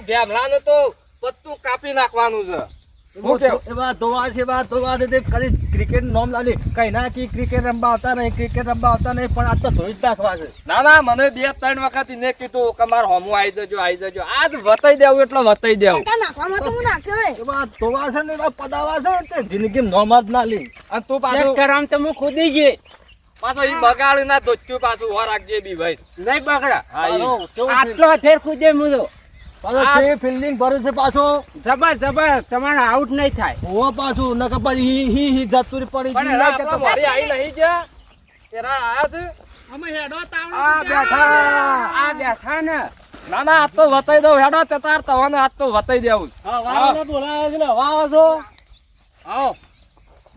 આ ભેમલાને તો પત્તું કાપી નાખવાનું છે. ક્રિકેટ નોમ લાલી કઈ ના કી ક્રિકેટ રમવા આવતા નહીં ક્રિકેટ રમવા આવતા નહીં પણ આ તો ધોઈ જ નાખવા છે. ના ના મને બે ત્રણ વખત એને કીધું કે મારે હોમું આવી જજો આવી જજો. આજ વતાઈ દેવું એટલે વતાઈ દેવું. કાકા નાખવામાં તો હું નાખ્યો હે એવા ધોવા છે ને એવા પદાવા છે તે જિંદગી નોમ જ ના લી. અને તું પાછું કરામ તો હું ખુદી જ પાછો ઈ બગાડી ના ધોત્યું પાછું રાખજે બી ભાઈ. નહીં બગડા. આટલો ફેર ખુદે હું તો. પાછો છે ફિલ્ડિંગ ભરે છે પાછો. જબર જબર તમારે આઉટ નહીં થાય. ઓ પાછું નકર પછી હી હી હી જતુરી પડી. પણ ના મારી આઈ નહીં છે. એના આયા છે આ બેઠા. આ બેઠા ને. ના ના આજ તો વતાઈ દઉં. હેડો તે તાર તવાને આજ તો વતાઈ દેવું. હા છે ને. વાહ છો આવો.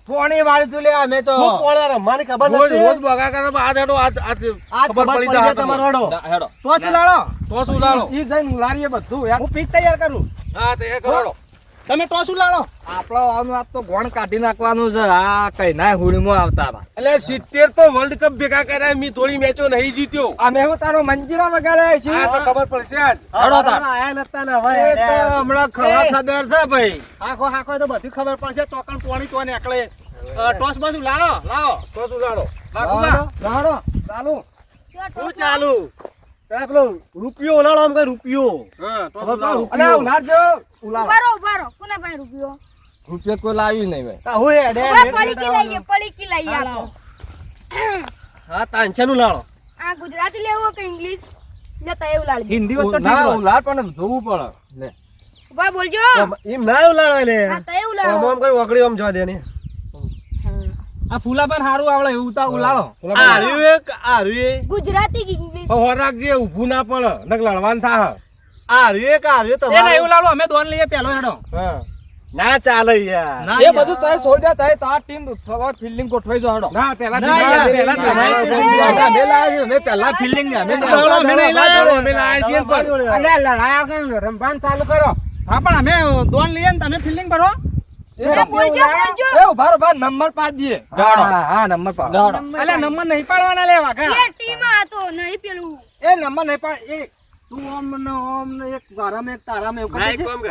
પોણી વાળી તું લે અમે તો પોણા રમવાની ખબર નથી. રોજ બગા કરે આ હેડો આ આજ આજ ખબર પડી જાય તમારો હેડો. હેડો તો શું લાડો તો શું લાડો ઈ જઈને લારીએ બધું યાર. હું પીક તૈયાર કરું. હા તે એ કરોડો તમે તો શું લાડો આપણો આવવાનું આજ તો ગોણ કાઢી નાખવાનું છે. આ કઈ ના હુડીમાં આવતા હતા. એટલે સિત્તેર તો વર્લ્ડ કપ ભેગા કર્યા મી થોડી મેચો નહીં જીત્યો. અમે હું તારો મંજીરા વગાડે છે? આ તો ખબર પડશે આજ. હડો તા આયા નતા ને હવે એ તો હમણાં ખવા ખબર છે ભાઈ. આખો આખો તો બધી ખબર પડશે. ચોકણ પોણી તો નીકળે ટોસ બાજુ લાડો લાવો. ટોસ ઉલાડો. લાડો ચાલુ. શું ચાલુ? પેલા રૂપિયો ઉલાડો આમ કઈ રૂપિયો? હા તો? અલે ઉલાડજો ઉલાડો. ઉભારો ઉભારો. કોના પાસે રૂપિયો? રૂપિયો કોઈ લાવ્યું નહીં ભાઈ. તા હોય હેડે ઊભા પડીકી લઈએ પડીકી લઈએ આપો હા તાંછા નું લાડો આ ગુજરાતી લેવો કે ઇંગ્લિશ? જતા એવું લાડી હિન્દી વાત તો ના. ઉલાડ પણ જોવું પડે. લે. ઊભા બોલજો. એમ ના ઉલાડો લે હા તો એવું આમ લાડો આમ કરી ઓકડી આમ જવા દે ને આ ફૂલા પણ સારું આવડે એવું તો ઉલાળો. આર્યું એક આર્યું ગુજરાતી ઇંગ્લિશ? હો રાખજે ઊભું ના પડે નક લડવાન થા આર્યું એક આર્યું એ એને એવું તમારું લાડો અમે દોન લઈએ પેલો હેડો. હા. ના ચાલે યાર. એ બધું તારે છોડી દે તારે તાર ટીમ ફિલ્ડિંગ ગોઠવાઈ જો હડો. ના પેલા પેલા પેલા તમારે અમે છીએ, અમે પહેલા ફિલ્ડિંગ ને અમે દોડો, અમે નહીં લાવ્યા, અમે લાવ્યા છીએ પણ. જોડે. અલે લડાયા કે રમવાનું ચાલુ કરો. હા પણ અમે દોન લઈએ ને તમે ફિલ્ડિંગ ભરો. ઊભા બોલજો બોલજો. એ ઊભા રહો, ભાઈ નંબર પાડ દઈએ. હા હા નંબર પાડો. અલે નંબર નહીં પાડવાના લેવા કા એ ટીમ આ નહીં પેલું. એ નંબર નહીં પાડ એ. તું ઓમ ને ઓમ ને એક તારામાં એક તારામાં એવું ના, દે. કામ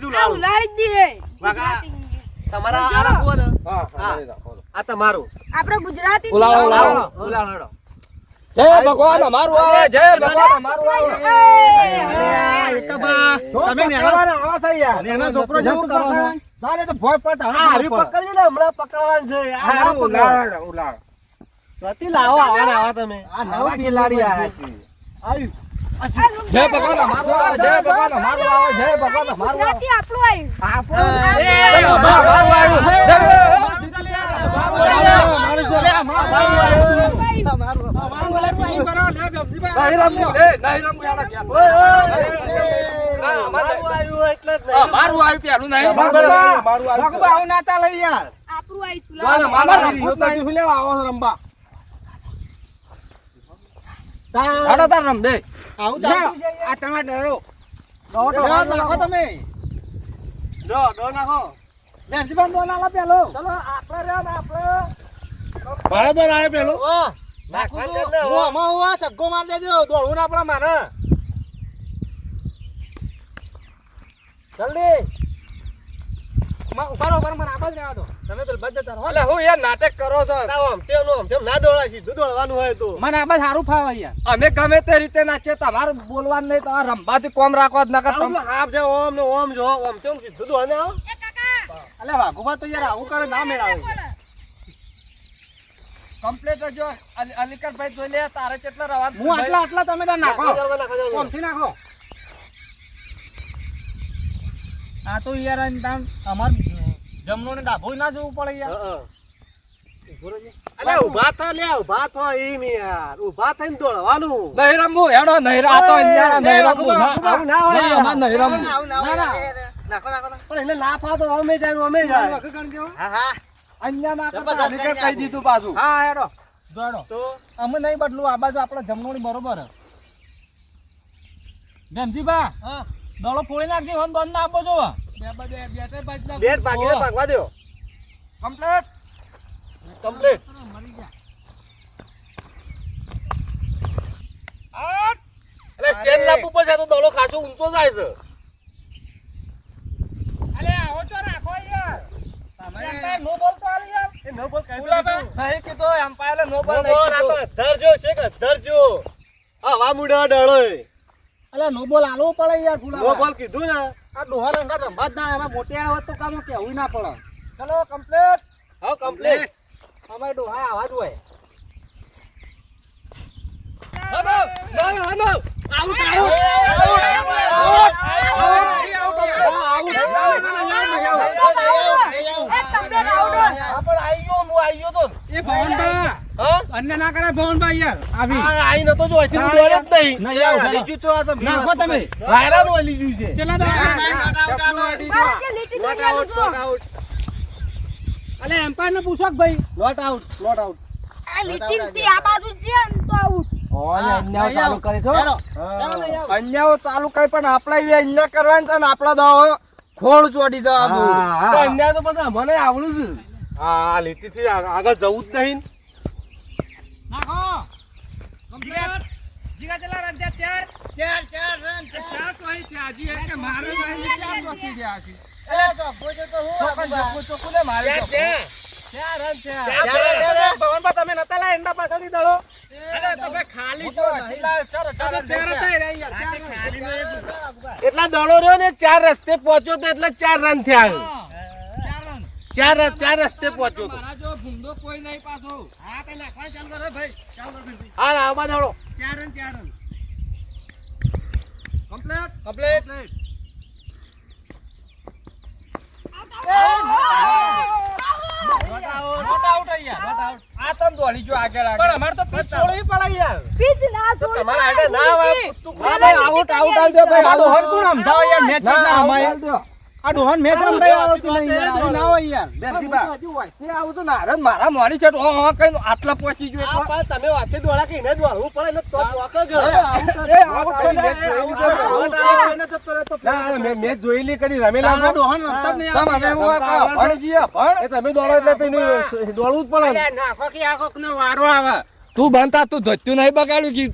તું આ લાડો. દે. વાગા. ગુજરાતી, તમારા આ રાખો ને. હા હા. આ તમારું. આપણે ગુજરાતી ઉલાળો, જ ઉલાળો. બોલવાનું. ઉલાડો, ઉલાડો. જય ભગવાન અમારું આવે જય ભગવાન અમારું આવે. તમે નેણા આવા થઈ યાર. નેણા છોકરો જેવું કરો. ને તો ભોય હારી ભોય પકડીએ ને, હમણાં પકડવાનું છે. આ ઉલાળો, ઉલાળો. ત્યાંથી લાવો, આવા આવા તમે. આ નવા બિલાડી આયા છે. આવ્યું. જય ભગવાન મારો આવે જય ભગવાન મારો આવો જય ભગવાન મારો આવે આપણું આવ્યું આવ્યું જય ભગવાન નહીં. આવ્યું. મારું આવ્યું પેલું નહીં મારું ના ચાલે યાર આપણું આવ્યું. હાડો તાર રમ દે આવું ચાલતું છે. આ તમારે ડરો લ્યો, નાખો તમે ડો નાખો. બેન્ચીભાઈ દોન આલા પેલો ચલો આપણે રે ને આપણે મારે તો ના આવે પેલું. ઓ, નાખું તો. ને હું આમાં હું આ સગ્ગો માર દેજો દોડવું ના આપણા માને જલ્દી માં ઊભા રહો, ઊભા રહો, મને આબાજ રહેવા દો તમે પેલ બજ જતા એટલે હું યાર નાટક કરો છો ના, આમ તેમ આમ તેમ ના દોડાય, સીધું દોડવાનું હોય તો. મને આબાજ સારું ફાવે યાર અમે ગમે તે રીતે નાખીએ તમારે બોલવાનું નહીં તમારે રમવાથી કોમ રાખો જ નકર આમ તમ- પેલો હાફ છે, ઓમ ને ઓમ જો, આમ તેમ સીધું દોડે આવો. અલે વાઘુભા તો યાર આવું કરે ના મેળાવે. કમ્પ્લીટ જો અલી- અલીકરભાઈ જોઈ લે તારે કેટલા રવા હું આટલા આટલા તમે તાર નાખો. કોમથી નાખો. આ તો યાર આમ તામ અમાર જમણો ને ડાભો ના જવું પડે યાર. અલે થા લે, થા થઈને દોડવાનું. હેડો તો ના ના હોય. અમારે પણ એને ના ફાતો અમે જાય અમે જાય. વખત ગણ કેવો? ના કરતા અલીકર કહી દીધું પાછું. હા હેડો. દોડો. તો? અમે નહીં બદલું આ બાજુ આપણે જમણોની બરોબર. હે. ભેમજીભા દડો ફોડી નાખજો બંધ ના આપો છો. બે ભાગીને ભાગવા દ્યો. કમ્પ્લીટ કમ્પ્લીટ એટલે પડે યાર ફૂલા કીધું ને. આ ડોહર અંગા ના એમાં મોટે આવે તો કામ કેવું ના પડે. ચલો કમ્પ્લીટ હા કમ્પ્લીટ અમારે ડોહા આવા જ હોય. અન્ય ના કરે ભવનભા યાર. આવી. આઈ નતો જો અહીંથી હું દોડ્યો જ નહીં. નહીં, આવું હલી તો આ તો નાખો તમે. વાયરાનું હલી ગયું છે. ચલા આઉટ આઉટ અલે એમ્પાયર ને પૂછો કે ભાઈ? નોટ આઉટ નોટ આઉટ આ લીટી થી આ બાજુ છે તો આઉટ ચાલુ છો કરી પણ આપણે અહીંયા કરવાનું છે ને આપણા દાવો ખોળ ચોડી જવા દઉં. તો પછી મને આવડું છે. આ લીટી થી આગળ જવું જ નહીં. નાખો. કમ્પ્લીટ. જીગા ચલા રાજ્યા ચાર. ચાર ચાર ચાર રન ચાર તો અહીં થયા હજી એક મારે ચાર બાકી રહ્યા છે એટલા દડો રહ્યો ને ચાર રસ્તે પહોંચ્યો તો એટલે ચાર રન થયા. ચાર ચાર ચાર રસ્તે પહોંચ્યો તો. જો ભૂંડો કોઈ નહીં પાછો. હા તે નાખવા ચાલુ કરો ભાઈ. ચાલુ કરો હા આમાં દડો. ચાર રન ચાર રન. કમ્પ્લીટ કમ્પ્લીટ આ તમ દોડી ગયો આગળ આગળ પણ અમારે તો પીચ છોડવી પડે યાર પીચ ના છોડી તમારા આગળ ના આવે ભાઈ, આઉટ આઉટ આવજો ભાઈ. આ ડોહન કોણ સમજાવે યાર મેચ ના આવજો. આ ડોહન મેચ રમાય આવતું નહીં. યાર ના હોય યાર. બેનજીબા. તે આવું તો નારદ મારા મોડી છે ઓ હા, કઈ આટલા પહોંચી ગયો આ. પણ તમે વાતે દોડા કઈને એને વળવું પડે એટલે તો પોક ગયો. એ આવો તો આઉટ આઉટ એને ના, મેં મેચ જોયેલી કરી રમેલા આ ડોહન રમતા જ નહીં તમે હું આ ભણજી ભણ. એ તમે દોડો એટલે તેને દોડવું જ પડે ને. નાખો કે આખો નો વારો આવે. તું બનતા તું ધત્યું નહીં બગાડ્યું કે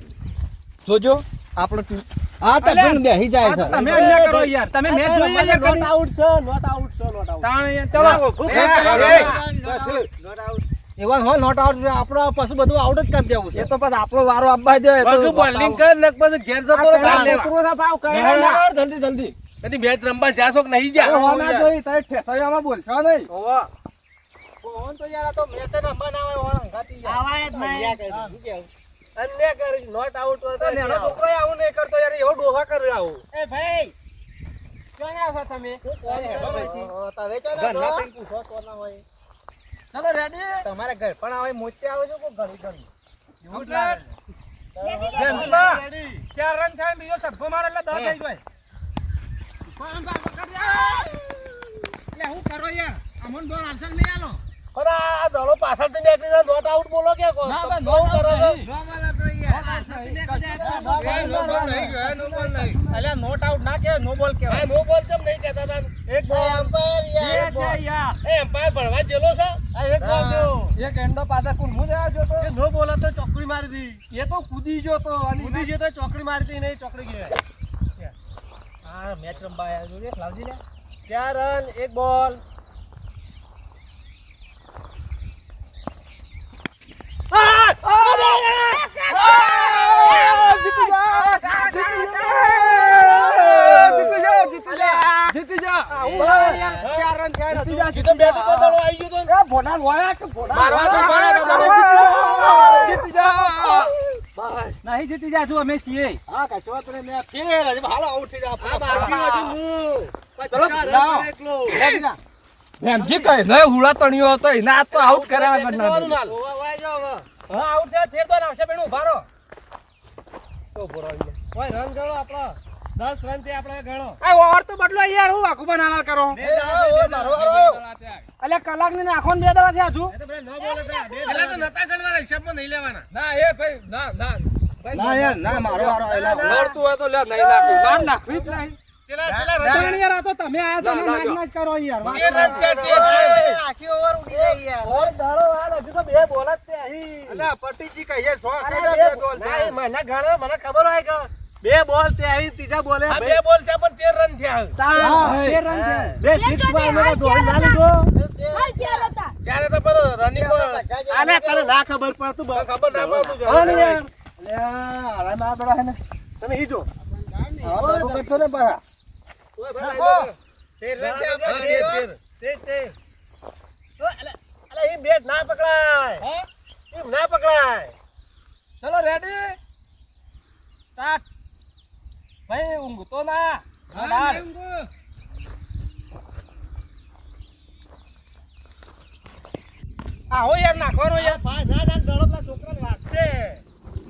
જોજો આપણે આ તો ગુણ બેહી જાય છે તમે અન્યાય કરો યાર તમે મેચ જોઈએ યાર નોટ આઉટ છે નોટ આઉટ છે નોટ આઉટ તાણ નોટ આઉટ એવા હો નોટ આઉટ આપણો પાછું બધું આઉટ જ કરી દેવું છે એ તો પછી આપણો વારો આપવા દે તો બોલિંગ કર ને પછી ઘેર જતો રહે ચાલ લેવા. ભાવ કઈ જલ્દી જલ્દી એની મેચ રમવા જાશો કે નહીં જા હો ના જોઈ તારે ઠેસાયામાં બોલશો નહીં ફોન તો યાર આ તો મેચ રમવા ના આવે ઓણ હંગાતી યાર. અન્ય કરી નોટ આઉટ નેનો છોકરો આવું નહીં કરતો યાર એવો ડોહા કરે આવું. એ ભાઈ ક્યાં આવ્યા તમે? ઘરના પૂછો તો હોય. ચાલો રેડી તમારે ઘર પણ આવે મોચે આવે છે ઘડી એવું લાગે. ચાર રન થાય બીજો સગ્ગો મારે એટલે દસ થઈ જાય. એટલે હું કરો યાર? અમન બોલ આવશે નહીં આલો? પણ આ દડો પાછળથી નીકળી જાય નોટ આઉટ બોલો કે કો ના, બસ, બહુ કરો છો. નોટ આઉટ ના કે નો બોલ કહેવાય નો બોલ ચમ નહીં કહેતા તા એક બોલ એ એમ્પાયર ભણવા જેલો છે? આ એક બોલ જો. એક એન્ડો પાછા કુલમુ દેવા જો તો? એ નો બોલે તો ચોકડી મારી દી. એ તો કૂદી ગયો તો અને કૂદી છે તો ચોકડી મારી દી નહીં ચોકડી ગઈ હા મેચ રમવા આવ્યા લાવજી ચાર રન એક બોલ જીતી જા ચાર રન થયા નથી. જીતો બેટ ઉપર દડો આવી ગયો તો એ ભોના લોયા કે ભોના મારવા તો પડે તો દડો જીતી જા નહીં જીતી જાશું અમે છીએ હા કશો કઈ નહીં હુળા તણ્યો હતો, એના તો આઉટ કરાવવા દેવાનું નાલ. ઓવા વાય જાઓ હવે. હા આઉટ થયા ફેર તો આવશે બેન ઊભા રહો. ઓય રન ગણો આપણો. દસ રનથી આપણે ગણો. આ ઓવર તો બદલો યાર હું આખું બનાવવા કરો. એટલે કલાકની નાખો ને બે દવા થયા છું એ તો બધા ન બોલે તા, બે તો નતા ગણવાના હિસાબમાં નહીં લેવાના. ના એ ભાઈ ના ના. ના યાર ના મારો વારો લડતું હોય તો લે નહીં નાખું. નાખવી જ નહીં. બે બોલ જ તે અહીં. અલા પટીજી કહીએ સો અરે ખાધા બે બે બોલ ના, એ મને ગણે, મને ખબર હોય બે બોલ તે અહીં ત્રીજા બોલે બે બોલ છે પણ તેર રન થયા. બે સિક્સમાં અમે તો ધોઈ ના લીધો તા. ત્યારે તો પેલો running આને તને ના ખબર પડતું ખબર ના પડતું યાર. હે ને. તમે ઈ જો. ને પાછા. ઓય ભાઈ, તેર રન આપણે, તેર, તેર. તેર. તેર, તેર. ઓય, અલા, અલા, બેટ ના પકડાય એમ ના પકડાય ચલો રેડી સ્ટાર્ટ ભાઈ ઊંઘતો ના બહાર. આવો યાર નાખવાનો યાર ભાઈ ના ના પેલા છોકરાને વાગશે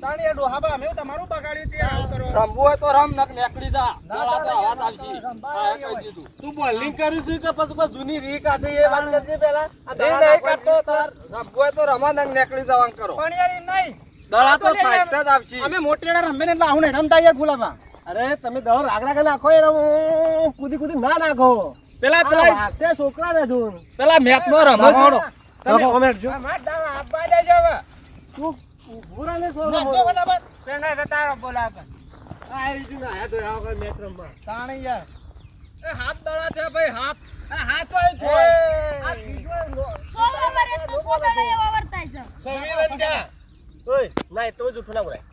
તાણી યાર ડોહાબા મેં તમારું બગાડ્યું તે આવું કરો રમવું હોય તો રમ નક નીકળી જા ના, તો ના, ના, આવશે. હા, કહી દીધું. તું બોલિંગ કરીશ કે પછી બસ જૂની રી કાઢે એ વાત કરજે પહેલા આ નહીં, કાઢતો તાર. રમવું હોય તો રમા નક નીકળી જવાનું કરો પણ યાર નહીં દડા તો ફાસ્ટ જ આવશે અમે મોટેડા રમે ને એટલે આવું નહીં રમતા યાર ફૂલાબા અરે તમે દડો રાગ રાગ નાખો એ રમો કૂદી કૂદી ના નાખો પેલા પેલા પેલા છોકરા ને જોન પેલા મેચમાં રમો છો તમે કોમેન્ટ જો માર દાવા આપવા દેજો હવે તું ભૂરા ને નાખજો ફટાફટ પેલા તો તારો બોલાવ. આવી જુ ના તો આવો કઈ મેચ રમવા. તાણી યાર. એ હાથ દડા છે ભાઈ હાથ. આ હાથ બીજો સો ઓવર તો સો દડા એવા વર્તાય છે સમીરન ક્યાં? ઓય ના એટલું જ ઉઠું બોલાય.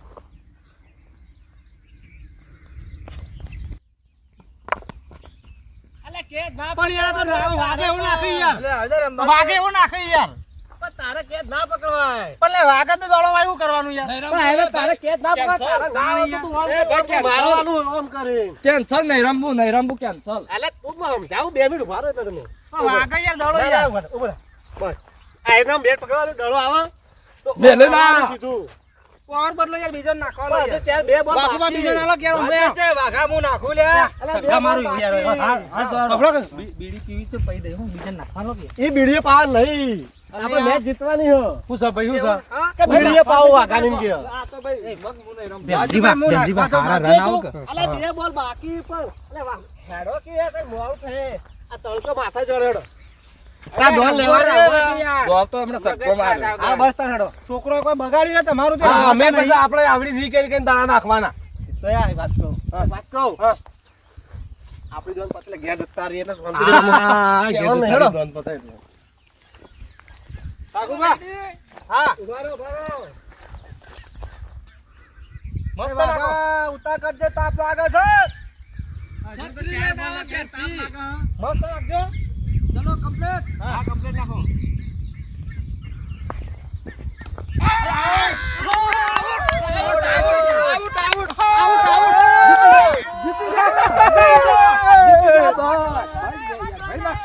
તો વાગે એવું નાખી યાર. વાગે એવું નાખી યાર. તારે કેદ ના પકડવાય. પણ લે વાગે તો દડો વાય કરવાનું યાર. પણ હવે તારે કેદ ના પકડ તારે ના તો આમ કરી. કેન્સલ નહીં રમવું નહીં રમવું કેન્સલ. અલે તું માર બે મિનિટ ઊભા એટલે તમે. પણ વાગે યાર દડો ના, ના, યાર. ઊભા રહો, બસ. આ એકદમ બેટ પકડવાનું ડળો આવે. તો બેલે ના. સીધું. પાવર બદલો યાર બીજો નાખવાનો યાર. ચાર બે બોલ બાકી. બીજો નાલો છે, વાઘા હું નાખું લે. સગા મારું યાર હા હા બીડી પીવી તો પઈ દે હું બીજો નાખવાનો કે? એ બીડી પાર નહીં. આપણે મેચ જીતવાની હો. હું છે ભાઈ હું છે કે બીડીએ પાવ વાગાની કે આ તો ભાઈ મગ હું નહીં બા બેનજીબા, બેનજીબા, હારા રન આવું અલે બે બોલ બાકી પર અલે વાહ. હેડો કે એ કઈ મોડું થે આ તળકો માથા જળેડો આ બોલ લેવા બોલ તો હમણાં સક્કો મારે. આ બસ તા હેડો. છોકરો કોઈ બગાડી ને તમારું તે અમે અમે પછી આપણે આવડી જી કરી કરીને દાણા નાખવાના. તો યાર વાત કહું. વાત કહો. આપણી જોન પતલે ઘેર જતા રહીએ એટલે શાંતિથી રમો. કહેવાનું નહીં, હેડો. કાકુબા હા. ઊભા રહો, ઊભા રહો. મસ્ત વાઘા, ઉતાર કરજે તાપ લાગે છે. મસ્ત નાખજો ચલો કમ્પ્લીટ હા. કમ્પ્લીટ નાખો ઓય, નો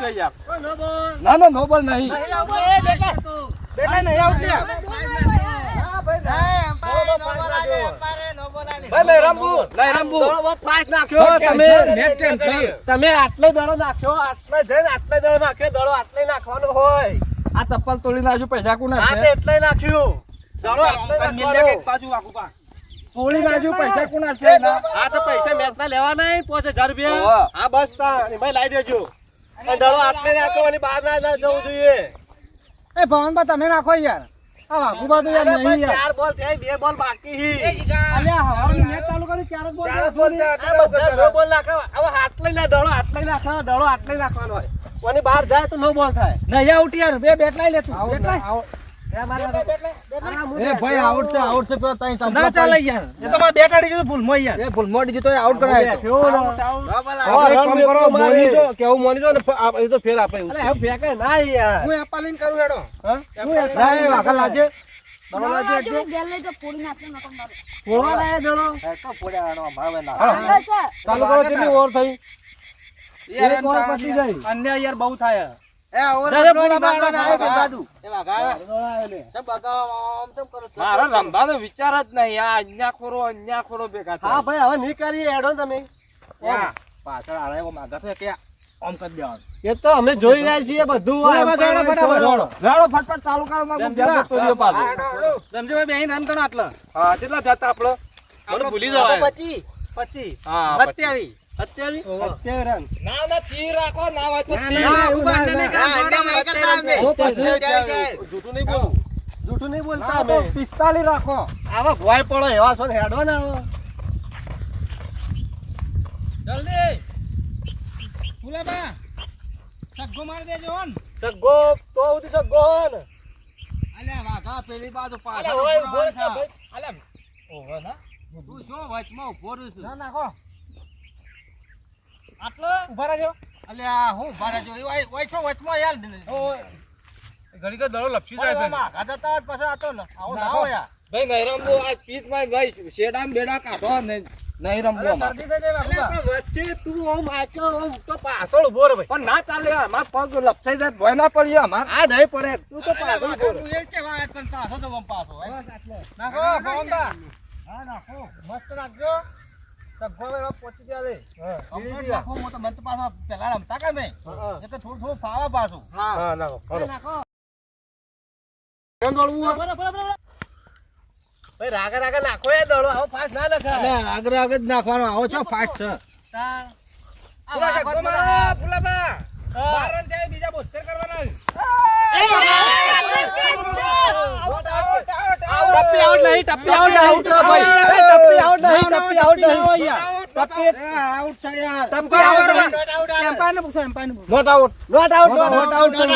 બોલ. ના ના નો બોલ નહીં. બેટા. નહીં આવતી. તમે નેટ ટેન્શન. તમે આટલે દડો નાખ્યો. આટલે જઈને આટલે દડો નાખ્યો. દડો આટલે નાખવાનો હોય. આ ચપ્પલ તોડી નાખ્યું પૈસા કોના એટલે નાખ્યું. આટલે બાજુ તોડી નાખ્યું પૈસા કોના છે આ તો પૈસા મેચ ના લેવા નહીં પોચે હજાર રૂપિયા. આ બસ તા ભાઈ લાવી દેજો. દડો આટલે નાખો અને બહાર ના ના જવું જોઈએ. એ ભવનબા તમે નાખો યાર. આ વાગુબા તો યાર નહીં યાર. ચાર બોલ થયા બે બોલ બાકી હી. અલ્યા હવાની મેચ ચાલુ કરી ચાર બોલ ચાર બોલ આ બોલ નાખો હવે હાથ લઈ લે દડો હાથ લઈ નાખો દડો હાથ લઈ નાખવાનો હોય. કોની બહાર જાય તો નો બોલ થાય. નહીં આઉટ યાર બે બેટ લઈ લે તું બેટ લઈ. એ ભાઈ આઉટ છે આઉટ છે પેલો તઈ ના ચાલે યાર. એ તો મારે બેટ આડી ગયું ભૂલ મોય યાર. એ ભૂલ મોડી તો. આઉટ કરાય કેવો કામ કરો મોની જો કેવું મોની જો ને એ તો ફેર આપે. અરે હવે ફેંકે ના યાર. હું એપાલીન કરું હેડો. હા? ના, એ વાઘા લાગે. દવા લાગે જો ગેલ લઈ જો ફોડી નાખજો નકર મારો. કોણ લાયા દડો. આગળ છે. ચાલુ કરો કેટલી ઓવર થઈ? એક વાર પતી ગઈ અન્ય યાર બહુ થાય. મારા રમવાનો વિચાર જ નહીં. આ અન્યા ખોરો અન્યા ખોરો ભેગા હા ભાઈ હવે નહીં કરીએ હેડો તમે. પાછળ આળા એવો માગા છે કે આમ કરી દેવાનું. એ તો અમે જોઈ રહ્યા છીએ બધું બરાબર, બરાબર, બરાબર. રાડો ફટફટ ચાલુ કરો માં જેમ ગુંજા જેમ જતો રહ્યો પાછો. સમજ્યો બેહીન રન કરો આટલા. હા કેટલા થતા આપડે? મને ભૂલી જવાય. પચી. હા સત્યાવીસ. અત્યારે રન. ના ના તીર રાખો ના હોય તો ના, તીર. ના, એવું ના, ના, ના. હું પછી જૂઠું નહીં બોલું જૂઠું નહીં બોલતા અમે તો પિસ્તાલીસ રાખો આવા ભોય પડો એવા છો ને હેડો ને હવે. જલ્દી ફૂલાબા સગ્ગો મારી દેજો હો સગ્ગો તો સુધી સગ્ગો હો અલ્યા વાઘા પેલી બાજુ પાછળ હોય ઊભો ઊભો ભાઈ. અલ્યા, ઓહો ના. તું શું વચમાં ઊભો રહ્યો છું? ના નાખો. આટલો? રહેજો. અલ્યા હું ઊભા રહેજો. એ વાય- વાય છો વચમાં યાર. ઘડી ઘડી દડો લપસી જાય છે. ઓમાં હોય તો પાછો આ તો ન- આવું ના. હોય યાર. ભાઈ નહીં રમવું આ પીઠમાં ભાઈ શેડામાં બેડા કાઢો નહીં નહીં રમવું અલ્યા, થઈ જાય અલ્યા, વચ્ચે તું આમ આક્યો આમ તો પાછળ ઊભો રહે ભાઈ પણ ના ચાલે અમાર પગ લપસાઈ જાય ભોય ના પડીએ અમાર આ નહીં પડે તું તો પાછળ ઊભો રહે તું એ જ કહેવાય પણ પાછો તો આમ પાછો નાખો, ભવનદા. હા, નાખો. મસ્ત નાખજો. રાગા રાગે નાખો યાર દડો આવો ફાસ્ટ ના લખાય. રાગે રાગે જ નાખવાનો આવો છો ફાસ્ટ છે. ફૂલાબા. બાર રન બીજા બોતેર કરવાના. ટપ્પી આઉટ નહીં ટપ્પી આઉટ આઉટ ભાઈ. ટપ્પી આઉટ નહીં ટપ્પી આઉટ નહીં. ટપ્પી આઉટ છે યાર. ટપ્પી આઉટ નહીં. એમ્પાયરને પૂછો, એમ્પાયરને not out not out not out not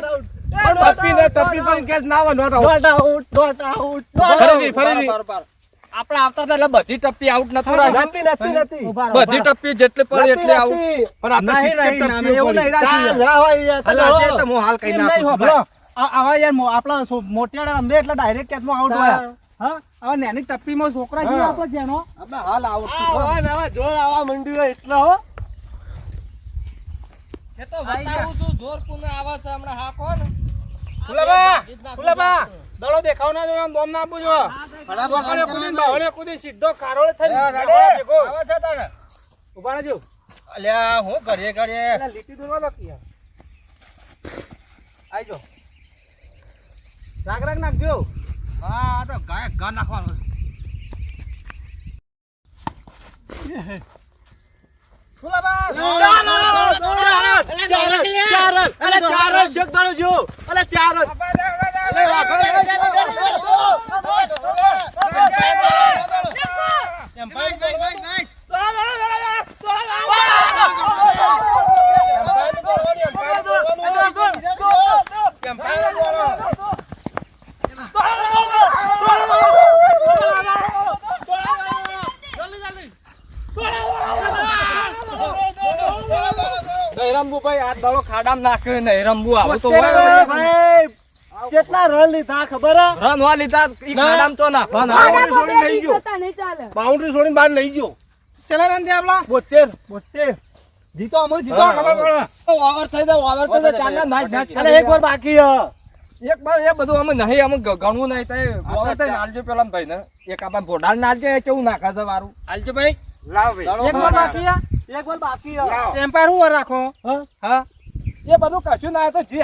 out ટપ્પી ને ટપ્પી પણ કેસ ના હોય not out not out not out ફરીથી ફરીથી. આપણે આવતા એટલે બધી ટપ્પી આઉટ નથી નથી નથી નથી. બધી ટપ્પી જેટલી પડે એટલી આઉટ પણ આ નહીં, નહીં, ના, એવું નહીં રાખી. તો આજે તો હું. હાલ કઈ નાખું. આવા યાર આપણા મોટિયાડા રમે એટલે ડાયરેક્ટ કેચમાં આઉટ હોય. હા? નેની નાની ટપ્પીમાં છોકરા જેવા આપણે જેનો હાલ આઉટ હવા જોર આવવા મંડી હોય એટલે હો. એ તો બતાવું છું જોર કોને આવા છે હમણાં હાકો ને. ફુલાબા ફુલાબા. દડો દેખાવ ના જોઈએ આમ ના આપવું જોઈએ બાવળે કુદી બાવળે કુદી સીધો કારોળ થઈ ભેગો. આવા છે તને ઊભા ના જો અલ્યા હું ઘરે ઘરે. લીટી દોરવા બાકી આઈ જો. રાગ રાગ નાખજો. હા આ તો ગાય ગા નાખવાનું ચાર ચાર ચાર ચાર જો. ચાર રન. નહીં રમવું ભાઈ આ દાડો ખાડામાં નાખ્યો નહીં રમવું આવું તો ભાઈ, કેટલા રન લીધા ખબર રન વા લીધા ઈ ખાડામાં તો નાખવાના. આના પગલે ઈ જતા બાઉન્ડ્રી છોડીને બહાર લઈ ગયો. ચલા રન થયા આપલા બોતેર બોતેર. જીતો અમે જીતો. ખબર પડે. ઓવર થઈ જાય ઓવર થઈ જાય ચાંદા નાચ નાચ અલા, એક વાર બાકી હે. એક બાર એ બધું અમે નહીં અમે ગણવું નહીં થાય. ઓવર થઈ નાલજો પેલા ભાઈ ને. એક આપણે ભોડાલ નાલજો એ કેવું નાખે છે વારું? હાલજો ભાઈ. લાવ ભાઈ એક વાર બાકી એક વાર હે હું રાખો? હા. હા? એ બધું કશું ના તો જે.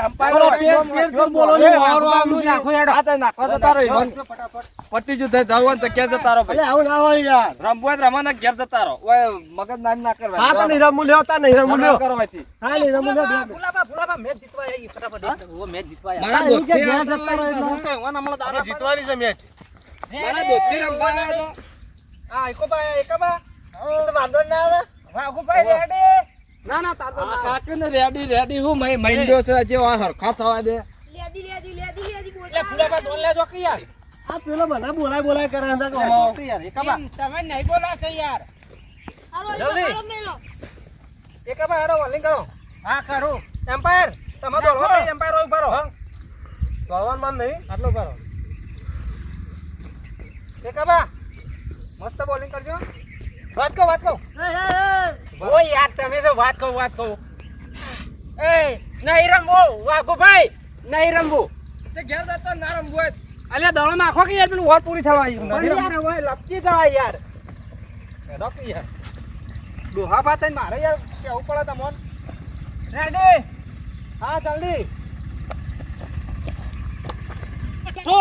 પટ્ટી જુદા જવાનું તો ક્યાં જતા રહો ભાઈ. આવું ના હોય યાર. રમવું તો રમવાના ઘેર જતા રહો. ઓય મગજ નામ ના કરવા હા તો નહીં રમવું લ્યો તા નહીં રમવું લ્યો. કરવાથી હા નહીં રમવું લ્યો ફુલાબા ફુલાબા મેચ જીતવા આવી ફટાફટ. ઓ મેચ જીતવા મારા દોસ્ત ઘેર જતા રહો એટલે. કઈ હોન હમણાં દાડા જીતવાની છે મેચ? મારા દોસ્ત રમવાના છો. આ એકો બા એકો ભાઈ. તો વાંધો જ ના આવે. વાઘુ ભાઈ રેડી ના ના તાર આ કાકીને રેડી રેડી હું મય મંડ્યો છે જે આ હરખા થવા દે. લેદી લેદી લેદી લેદી બોલ એટલે ફુલાબા દોન લેજો કે યાર. આ પેલો મને બોલાય બોલાય કરે અંદર તો યાર એકા બા. તમે નહીં બોલા કે યાર. હાલો જલ્દી. હાલો મેલો. એકા બા હેડો વોલિંગ કરો. હા કરો. એમ્પાયર તમે દોડવા નહીં એમ્પાયર હોય ઊભા રહો. ભગવાન માન નહીં આટલો ઊભા રહો. એકા મસ્ત બોલિંગ કરજો. વાત કહો વાત કહો. ઓ યાર તમે તો વાત કહો વાત કહો. એ નહીં રમવો વાઘો ભાઈ નહીં રમવું. તે ઘેર જતો ના રમવો અલ્યા દડો નાખો કે યાર પેલું વોર પૂરી થવા આવી પણ યાર હવે લપકી જવાય યાર. હેડો કે યાર. ડોહા ભાત મારે યાર કેવું પડે તમોન. રેડી? હા જલ્દી. અઠ્ઠો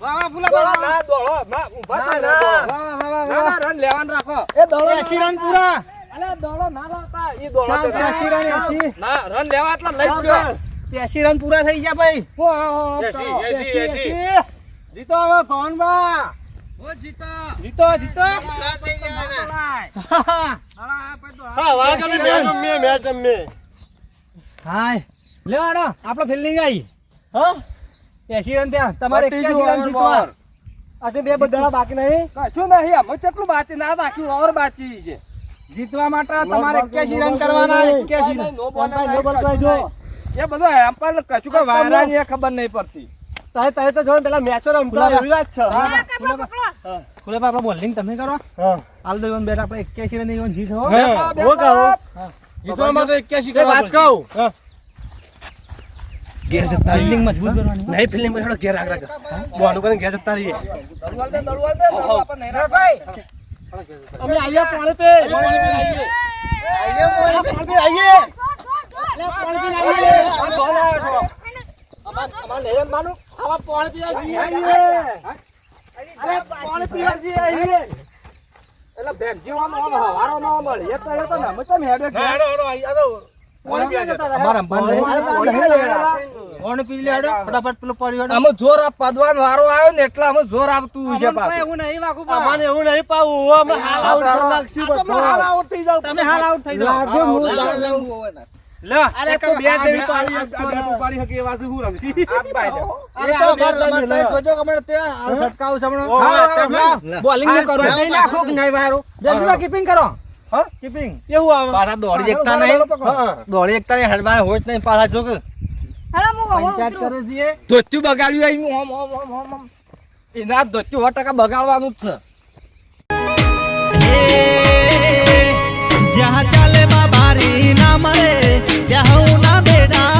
ના ના ઊભા થા, ના. ના, રન લેવાનું રાખો. એ દોડો એસી રન પૂરા. અલે દોડો ના લાવતા ઈ દોડો ચાલ, તો ના. એસી રન, એસી. ના રન લેવા એટલે લઈ જ લ્યો. રન પૂરા થઈ ગયા ભાઈ. એસી જીતો હવે જીતો. જીતો હા વાળ કરી મેચ રમીએ મેચ રમીએ હાય. લેવાડો આપણો ફિલ્ડિંગ આવી. હા? એસી રન ત્યાં? તમારે પતી 81 ગયું રન જીતવા. આજે બે બધા બાકી નહીં. કશું નહીં અમે કેટલું બાકી? ના બાકી ઓવર બાકી છે. જીતવા માટે તમારે 81 રન કરવાના 81 રન. નો બોલ એમ્પાયર નો બોલ કરાય જો. એ બધું એમ્પાયર કશું કે વાયરા ની ખબર નહીં પડતી. તારે તારે તો જો પેલા મેચો રમતા. એવી વાત છે. ખુલે આપણે બોલિંગ તમે કરો. હા. હાલ દો બેટ આપણે 81 રન જીત હો. જીતવા માટે 81 કરવા વાત કહું ઘેર જતા ફિલ્ડિંગ મજબૂત કરવાની. નહીં ફિલ્મમાં થોડો ઘેર આગળ બોનું કરીને ગેસ જતા રહીએ. દરવાલ દે દરવાલ દે દળવાલ આપણે નહીં રાખો. અમે આયા પાણી પે. પાણી પે આઈએ. આઈએ પાણી પે આઈએ. પાણી પે આઈએ આ બોલ આ છો અમાર અમાર લેન માનું આવા પાણી પીવા જઈએ અરે પાણી પીવા જઈએ આઈએ. એટલે આમ હવારો ન મળે. એ તો એ તો ને અમે હેડે લે હેડો ફટાફટ પેલો પડી હેડો અમે જોર આપ પદવાન વારો આવ્યો ને એટલે અમે જોર આપતું છે એવું નહીં વાકુ અમારે એવું નહીં પાવું અમે હાલ આઉટ થઈ જાવ. તમે હાલ આઉટ થઈ જાઓ. લે અરે તો બે જેવી પાડી પાડી હકી વાસુ હું રમશી. અરે આ બાર રમત જોજો કે તે છટકાવ છે હમણાં. હા, હા, હા, બોલિંગનું કરો. નહીં નાખો નહીં વારો બેટમાં કીપિંગ કરો. ટકા બગાડવાનું જ છે. જહા ચાલે બાબારી ના મારે ત્યાં ના બેડા